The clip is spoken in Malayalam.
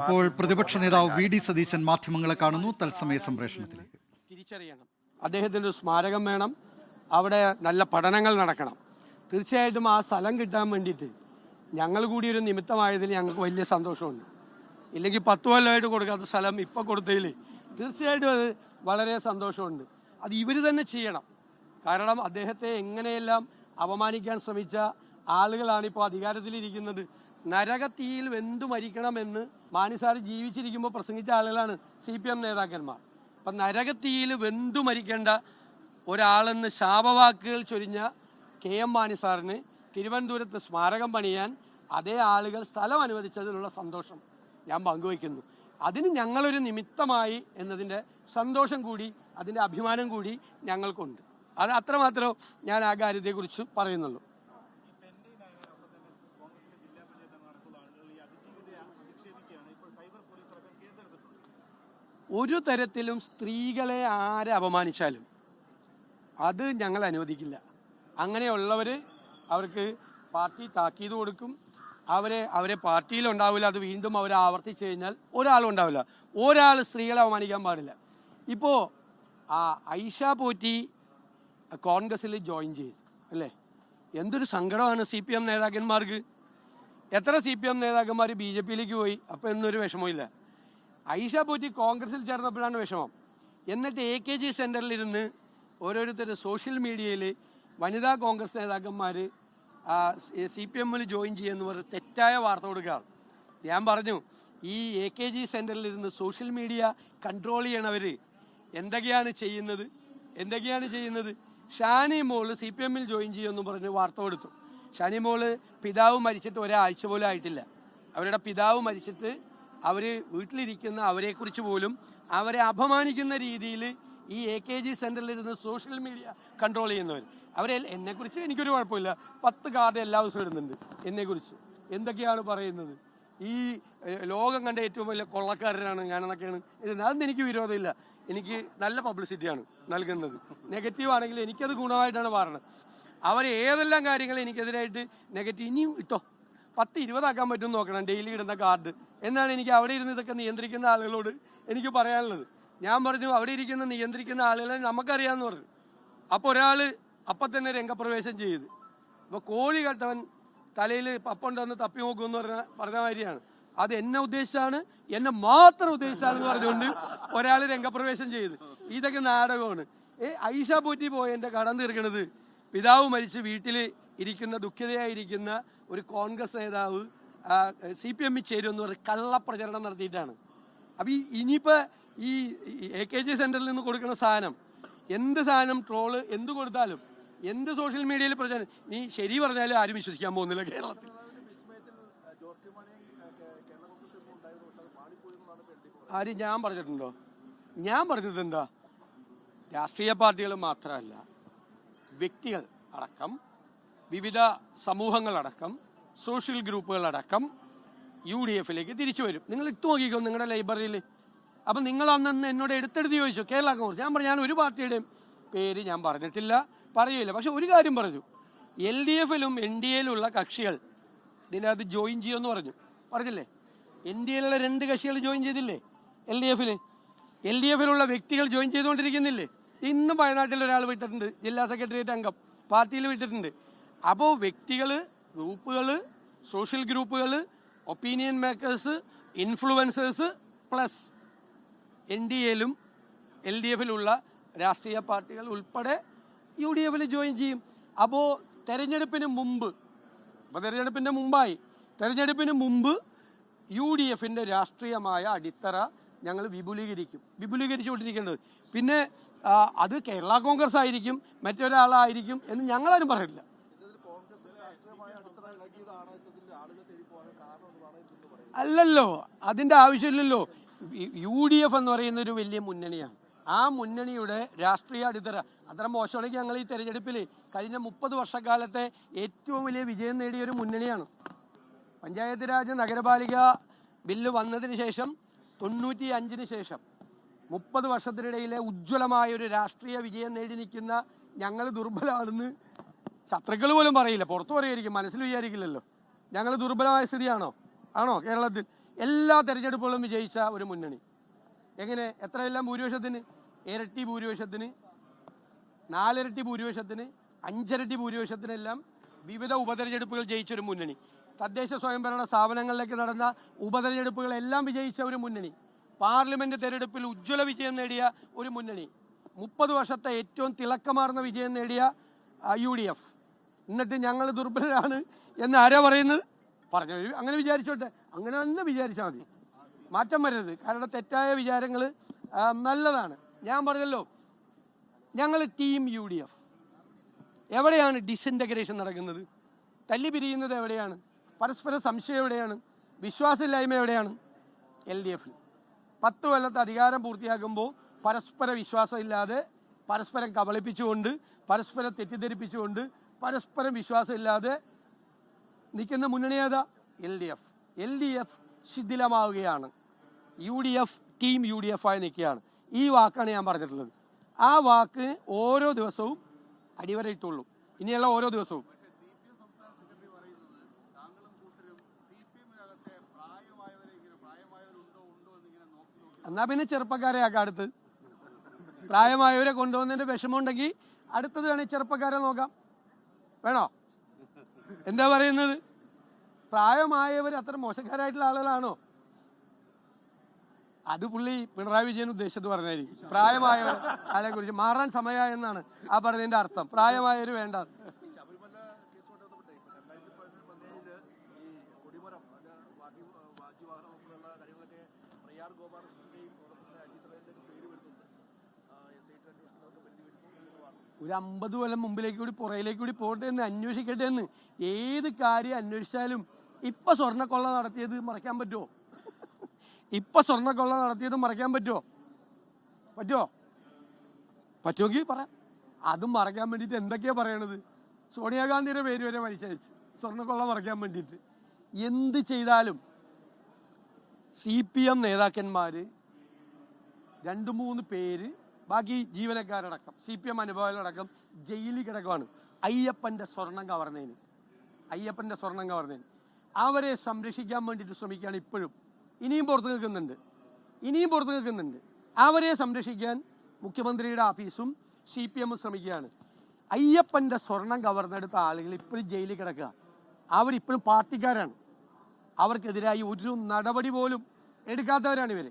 ഇപ്പോൾ പ്രതിപക്ഷ നേതാവ് വി ഡി സതീശൻ മാധ്യമങ്ങളെ കാണുന്നു. തത്സമയ സംപ്രേഷണത്തിലേക്ക്. തിരിച്ചറിയണം. അദ്ദേഹത്തിന് ഒരു സ്മാരകം വേണം. അവിടെ നല്ല പഠനങ്ങൾ നടക്കണം. തീർച്ചയായിട്ടും ആ സ്ഥലം കിട്ടാൻ വേണ്ടിയിട്ട് ഞങ്ങൾ കൂടി ഒരു നിമിത്തമായതിൽ ഞങ്ങൾക്ക് വലിയ സന്തോഷമുണ്ട്. ഇല്ലെങ്കിൽ പത്ത് കൊല്ലമായിട്ട് കൊടുക്കാത്ത സ്ഥലം ഇപ്പം കൊടുത്തതിൽ തീർച്ചയായിട്ടും അത് വളരെ സന്തോഷമുണ്ട്. അത് ഇവർ തന്നെ ചെയ്യണം. കാരണം അദ്ദേഹത്തെ എങ്ങനെയെല്ലാം അപമാനിക്കാൻ ശ്രമിച്ച ആളുകളാണ് ഇപ്പോൾ അധികാരത്തിലിരിക്കുന്നത്. നരകത്തീയിൽ വെന്തു മരിക്കണമെന്ന് മാനിസാർ ജീവിച്ചിരിക്കുമ്പോൾ പ്രസംഗിച്ച ആളുകളാണ് സി പി എം നേതാക്കന്മാർ. അപ്പം നരകത്തീയിൽ വെന്തു മരിക്കേണ്ട ഒരാളെന്ന് ശാപവാക്കുകൾ ചൊരിഞ്ഞ കെ എം മാണി സാറിന് തിരുവനന്തപുരത്ത് സ്മാരകം പണിയാൻ അതേ ആളുകൾ സ്ഥലം അനുവദിച്ചതിലുള്ള സന്തോഷം ഞാൻ പങ്കുവയ്ക്കുന്നു. അതിന് ഞങ്ങളൊരു നിമിത്തമായി എന്നതിന്റെ സന്തോഷം കൂടി അതിന്റെ അഭിമാനം കൂടി ഞങ്ങൾക്കുണ്ട്. അത് അത്രമാത്രം ഞാൻ ആ കാര്യത്തെക്കുറിച്ച് പറയുന്നുള്ളൂ. ഒരു തരത്തിലും സ്ത്രീകളെ ആരെ അപമാനിച്ചാലും അത് ഞങ്ങൾ അനുവദിക്കില്ല. അങ്ങനെയുള്ളവർ അവർക്ക് പാർട്ടി താക്കീത് കൊടുക്കും. അവരെ അവരെ പാർട്ടിയിൽ ഉണ്ടാവില്ല അത് വീണ്ടും അവർ ആവർത്തിച്ചു കഴിഞ്ഞാൽ ഒരാളും ഉണ്ടാവില്ല ഒരാൾ സ്ത്രീകളെ അപമാനിക്കാൻ പാടില്ല. ഇപ്പോൾ ആ ഐഷ പോറ്റി കോൺഗ്രസ്സിൽ ജോയിൻ ചെയ്തു അല്ലേ? എന്തൊരു സങ്കടമാണ് സി പി എം നേതാക്കന്മാർക്ക്. എത്ര സി പി എം നേതാക്കന്മാർ ബി ജെ പിയിലേക്ക് പോയി അപ്പോൾ എന്നൊരു വിഷമമില്ല ഐഷ പോറ്റി കോൺഗ്രസിൽ ചേർന്നപ്പോഴാണ് വിഷമം. എന്നിട്ട് എ കെ ജി സെന്ററിലിരുന്ന് ഓരോരുത്തർ സോഷ്യൽ മീഡിയയിൽ വനിതാ കോൺഗ്രസ് നേതാക്കന്മാർ സി പി എമ്മിൽ ജോയിൻ ചെയ്യുമെന്ന് പറഞ്ഞ് തെറ്റായ വാർത്ത കൊടുക്കുകയാണ്. ഞാൻ പറഞ്ഞു ഈ എ കെ ജി സെന്ററിലിരുന്ന് സോഷ്യൽ മീഡിയ കൺട്രോൾ ചെയ്യണവർ എന്തൊക്കെയാണ് ചെയ്യുന്നത്? എന്തൊക്കെയാണ് ചെയ്യുന്നത്? ഷാനി മോൾ സി പി എമ്മിൽ ജോയിൻ ചെയ്യുമെന്ന് പറഞ്ഞ് വാർത്ത കൊടുത്തു. ഷാനി മോൾ പിതാവ് മരിച്ചിട്ട് ഒരാഴ്ച പോലും ആയിട്ടില്ല. അവരുടെ പിതാവ് മരിച്ചിട്ട് അവർ വീട്ടിലിരിക്കുന്ന അവരെക്കുറിച്ച് പോലും അവരെ അപമാനിക്കുന്ന രീതിയിൽ ഈ എ കെ ജി സെന്ററിലിരുന്ന് സോഷ്യൽ മീഡിയ കൺട്രോൾ ചെയ്യുന്നവർ അവരെ എന്നെക്കുറിച്ച് എനിക്കൊരു കുഴപ്പമില്ല. പത്ത് കാർഡ് എല്ലാ ദിവസവും ഇടുന്നുണ്ട് എന്നെക്കുറിച്ച്. എന്തൊക്കെയാണ് പറയുന്നത്? ഈ ലോകം കണ്ട ഏറ്റവും വലിയ കൊള്ളക്കാരനാണ് ഞാനെന്നൊക്കെയാണ് ഇരുന്നത്. അതൊന്നും എനിക്ക് വിരോധമില്ല. എനിക്ക് നല്ല പബ്ലിസിറ്റിയാണ് നൽകുന്നത്. നെഗറ്റീവ് ആണെങ്കിൽ എനിക്കത് ഗുണമായിട്ടാണ് മാറണത് അവർ ഏതെല്ലാം കാര്യങ്ങൾ എനിക്കെതിരായിട്ട് നെഗറ്റീവ് ഇനിയും ഇട്ടോ പത്ത് ഇരുപതാക്കാൻ പറ്റും നോക്കണം. ഡെയിലി ഇടുന്ന കാർഡ്. എന്നാണ് എനിക്ക് അവിടെ ഇരുന്ന് ഇതൊക്കെ നിയന്ത്രിക്കുന്ന ആളുകളോട് എനിക്ക് പറയാനുള്ളത്. ഞാൻ പറഞ്ഞു അവിടെ ഇരിക്കുന്ന നിയന്ത്രിക്കുന്ന ആളുകളെ നമുക്കറിയാമെന്ന് പറഞ്ഞു. അപ്പോൾ ഒരാൾ അപ്പം തന്നെ രംഗപ്രവേശം ചെയ്ത്. അപ്പോൾ കോഴി കട്ടവൻ തലയിൽ പപ്പുണ്ടെന്ന് തപ്പി നോക്കുമെന്ന് പറഞ്ഞ പറഞ്ഞ മാതിരിയാണ്. അത് എന്നെ ഉദ്ദേശിച്ചാണ് എന്നെ മാത്രം ഉദ്ദേശിച്ചാണെന്ന് പറഞ്ഞുകൊണ്ട് ഒരാൾ രംഗപ്രവേശം ചെയ്ത്. ഇതൊക്കെ നാടകമാണ്. ഏ ഐഷ പോറ്റി പോയ എന്റെ കടം തീർക്കണത് പിതാവ് മരിച്ച് വീട്ടിൽ ഇരിക്കുന്ന ദുഃഖിതയായിരിക്കുന്ന ഒരു കോൺഗ്രസ് നേതാവ് സി പി എമ്മിൽ ചേരുമെന്ന് പറഞ്ഞ് കള്ളപ്രചരണം നടത്തിയിട്ടാണ്. അപ്പം ഈ ഇനിയിപ്പോൾ ഈ എ കെ ജി സെന്ററിൽ നിന്ന് കൊടുക്കുന്ന സാധനം എന്ത് സാധനം ട്രോൾ എന്ത് കൊടുത്താലും എന്ത് സോഷ്യൽ മീഡിയയിൽ പ്രചാരം നീ ശരി പറഞ്ഞാലും ആരും വിശ്വസിക്കാൻ പോകുന്നില്ല കേരളത്തിൽ. ആര് ഞാൻ പറഞ്ഞിട്ടുണ്ടോ? ഞാൻ പറഞ്ഞത് എന്താ? രാഷ്ട്രീയ പാർട്ടികൾ മാത്രമല്ല വ്യക്തികൾ അടക്കം വിവിധ സമൂഹങ്ങളടക്കം സോഷ്യൽ ഗ്രൂപ്പുകളടക്കം യു ഡി എഫിലേക്ക് തിരിച്ചു വരും. നിങ്ങൾ ഇട്ട് നോക്കിക്കോ നിങ്ങളുടെ ലൈബ്രറിയിൽ. അപ്പം നിങ്ങൾ അന്നന്ന് എന്നോട് എടുത്തെടുത്ത് ചോദിച്ചു കേരള കോൺഗ്രസ്. ഞാൻ പറഞ്ഞു ഞാൻ ഒരു പാർട്ടിയുടെയും പേര് ഞാൻ പറഞ്ഞിട്ടില്ല പറയില്ല. പക്ഷെ ഒരു കാര്യം പറഞ്ഞു എൽ ഡി എഫിലും എൻ ഡി എയിലുള്ള കക്ഷികൾ ഇതിനകത്ത് ജോയിൻ ചെയ്യുമെന്ന് പറഞ്ഞു. പറഞ്ഞില്ലേ? എൻ ഡി എയിലുള്ള രണ്ട് കക്ഷികൾ ജോയിൻ ചെയ്തില്ലേ? എൽ ഡി എഫിൽ എൽ ഡി എഫിലുള്ള വ്യക്തികൾ ജോയിൻ ചെയ്തുകൊണ്ടിരിക്കുന്നില്ലേ? ഇന്നും വയനാട്ടിൽ ഒരാൾ വിട്ടിട്ടുണ്ട് ജില്ലാ സെക്രട്ടേറിയറ്റ് അംഗം പാർട്ടിയിൽ വിട്ടിട്ടുണ്ട്. അപ്പോൾ വ്യക്തികൾ ഗ്രൂപ്പുകൾ സോഷ്യൽ ഗ്രൂപ്പുകൾ opinion makers influencers plus N D എയിലും L D എഫിലുള്ള രാഷ്ട്രീയ പാർട്ടികൾ ഉൾപ്പെടെ യു ഡി എഫിൽ ജോയിൻ ചെയ്യും. അപ്പോൾ തെരഞ്ഞെടുപ്പിന് മുമ്പ് അപ്പോൾ തെരഞ്ഞെടുപ്പിന്റെ മുമ്പായി തെരഞ്ഞെടുപ്പിന് മുമ്പ് യു ഡി എഫിന്റെ രാഷ്ട്രീയമായ അടിത്തറ ഞങ്ങൾ വിപുലീകരിക്കും. വിപുലീകരിച്ചുകൊണ്ടിരിക്കേണ്ടത്. പിന്നെ അത് കേരള കോൺഗ്രസ് ആയിരിക്കും മറ്റൊരാളായിരിക്കും എന്ന് ഞങ്ങളാരും പറയില്ല. അല്ലല്ലോ അതിന്റെ ആവശ്യമില്ലല്ലോ. യു ഡി എഫ് എന്ന് പറയുന്ന ഒരു വലിയ മുന്നണിയാണ്. ആ മുന്നണിയുടെ രാഷ്ട്രീയ അടിത്തറ അത്ര മോശമാണെങ്കിൽ ഞങ്ങൾ ഈ തെരഞ്ഞെടുപ്പിൽ കഴിഞ്ഞ മുപ്പത് വർഷക്കാലത്തെ ഏറ്റവും വലിയ വിജയം നേടിയ ഒരു മുന്നണിയാണ്. പഞ്ചായത്ത് രാജ് നഗരപാലിക ബില്ല് വന്നതിന് ശേഷം തൊണ്ണൂറ്റി അഞ്ചിന് ശേഷം മുപ്പത് വർഷത്തിനിടയിലെ ഉജ്ജ്വലമായ ഒരു രാഷ്ട്രീയ വിജയം നേടി നിൽക്കുന്ന ഞങ്ങൾ ദുർബലമാണെന്ന് ശത്രുക്കൾ പോലും പറയില്ല. പുറത്തു പറയുമായിരിക്കും. മനസ്സിൽ വിചാരിക്കില്ലല്ലോ. ഞങ്ങൾ ദുർബലമായ സ്ഥിതിയാണോ? ആണോ? കേരളത്തിൽ എല്ലാ തെരഞ്ഞെടുപ്പുകളും വിജയിച്ച ഒരു മുന്നണി. എങ്ങനെ? എത്രയെല്ലാം ഭൂരിപക്ഷത്തിന്? ഇരട്ടി ഭൂരിപക്ഷത്തിന് നാലിരട്ടി ഭൂരിപക്ഷത്തിന് അഞ്ചിരട്ടി ഭൂരിപക്ഷത്തിനെല്ലാം വിവിധ ഉപതെരഞ്ഞെടുപ്പുകൾ ജയിച്ച ഒരു മുന്നണി. തദ്ദേശ സ്വയംഭരണ സ്ഥാപനങ്ങളിലേക്ക് നടന്ന ഉപതെരഞ്ഞെടുപ്പുകളെല്ലാം വിജയിച്ച ഒരു മുന്നണി. പാർലമെന്റ് തെരഞ്ഞെടുപ്പിൽ ഉജ്ജ്വല വിജയം നേടിയ ഒരു മുന്നണി. മുപ്പത് വർഷത്തെ ഏറ്റവും തിളക്കമാർന്ന വിജയം നേടിയ യു ഡി എഫ്. എന്നിട്ട് ഞങ്ങൾ ദുർബലരാണ് എന്ന് ആരാ പറയുന്നത്? പറഞ്ഞു അങ്ങനെ വിചാരിച്ചോട്ടെ. അങ്ങനെ തന്നെ വിചാരിച്ചാൽ മതി. മാറ്റം വരരുത്. കാരണം തെറ്റായ വിചാരങ്ങൾ നല്ലതാണ്. ഞാൻ പറഞ്ഞല്ലോ ഞങ്ങൾ ടീം യു ഡി എഫ് എവിടെയാണ് ഡിസിന്റഗ്രേഷൻ നടക്കുന്നത്? തല്ലി പിരിയുന്നത് എവിടെയാണ്? പരസ്പര സംശയം എവിടെയാണ്? വിശ്വാസമില്ലായ്മ എവിടെയാണ്? എൽ ഡി എഫിൽ പത്ത് കൊല്ലത്തെ അധികാരം പൂർത്തിയാക്കുമ്പോൾ പരസ്പര വിശ്വാസമില്ലാതെ പരസ്പരം കബളിപ്പിച്ചുകൊണ്ട് പരസ്പരം തെറ്റിദ്ധരിപ്പിച്ചുകൊണ്ട് പരസ്പരം വിശ്വാസമില്ലാതെ നിൽക്കുന്ന മുന്നണി ഏതാ? L D F. L D F ശിഥിലമാവുകയാണ്. U D F team U D F ആയി നിൽക്കുകയാണ്. ഈ വാക്കാണ് ഞാൻ പറഞ്ഞിട്ടുള്ളത്. ആ വാക്ക് ഓരോ ദിവസവും അടിവരയിട്ടുള്ളൂ. ഇനിയുള്ള ഓരോ ദിവസവും. എന്നാ പിന്നെ ചെറുപ്പക്കാരെ ആക്കാം അടുത്ത്. പ്രായമായവരെ കൊണ്ടുവന്നതിന്റെ വിഷമമുണ്ടെങ്കിൽ അടുത്തത് വേണേൽ ചെറുപ്പക്കാരെ നോക്കാം. വേണോ? എന്താ പറയുന്നത്? പ്രായമായവർ അത്ര മോശക്കാരായിട്ടുള്ള ആളുകളാണോ? അത് പുള്ളി പിണറായി വിജയൻ ഉദ്ദേശിച്ചത് പറഞ്ഞായിരിക്കും. പ്രായമായവർ അതിനെ കുറിച്ച് മാറാൻ സമയ എന്നാണ് ആ പറഞ്ഞതിന്റെ അർത്ഥം. പ്രായമായവർ വേണ്ട. ഒരു അമ്പത് കൊല്ലം മുമ്പിലേക്ക് കൂടി പുറയിലേക്ക് കൂടി പോട്ടെ എന്ന് അന്വേഷിക്കട്ടെ എന്ന്. ഏത് കാര്യം അന്വേഷിച്ചാലും ഇപ്പൊ സ്വർണക്കൊള്ള നടത്തിയത് മറക്കാൻ പറ്റുമോ? ഇപ്പൊ സ്വർണക്കൊള്ള നടത്തിയത് മറക്കാൻ പറ്റുമോ? പറ്റുമോ? പറ്റുമെങ്കിൽ പറയാം. അതും മറയ്ക്കാൻ വേണ്ടിയിട്ട് എന്തൊക്കെയാ പറയണത്? സോണിയാഗാന്ധിയുടെ പേര് വരെ വലിച്ചയച്ച് സ്വർണക്കൊള്ള മറക്കാൻ വേണ്ടിയിട്ട്. എന്ത് ചെയ്താലും സി പി എം നേതാക്കന്മാര് രണ്ട് മൂന്ന് പേര് ബാക്കി ജീവനക്കാരടക്കം സി പി എം അനുഭവങ്ങളടക്കം ജയിലിൽ കിടക്കുവാണ്. അയ്യപ്പന്റെ സ്വർണം കവർന്നതിന്. അയ്യപ്പന്റെ സ്വർണം കവർന്നതിന്. അവരെ സംരക്ഷിക്കാൻ വേണ്ടിയിട്ട് ശ്രമിക്കുകയാണ് ഇപ്പോഴും. ഇനിയും പുറത്ത് നിൽക്കുന്നുണ്ട്. ഇനിയും പുറത്ത് നിൽക്കുന്നുണ്ട്. അവരെ സംരക്ഷിക്കാൻ മുഖ്യമന്ത്രിയുടെ ഓഫീസും സി പി എമ്മും ശ്രമിക്കുകയാണ്. അയ്യപ്പന്റെ സ്വർണം കവർന്നെടുത്ത ആളുകൾ ഇപ്പോഴും ജയിലിൽ കിടക്കുക. അവരിപ്പോഴും പാർട്ടിക്കാരാണ്. അവർക്കെതിരായി ഒരു നടപടി പോലും എടുക്കാത്തവരാണ് ഇവർ.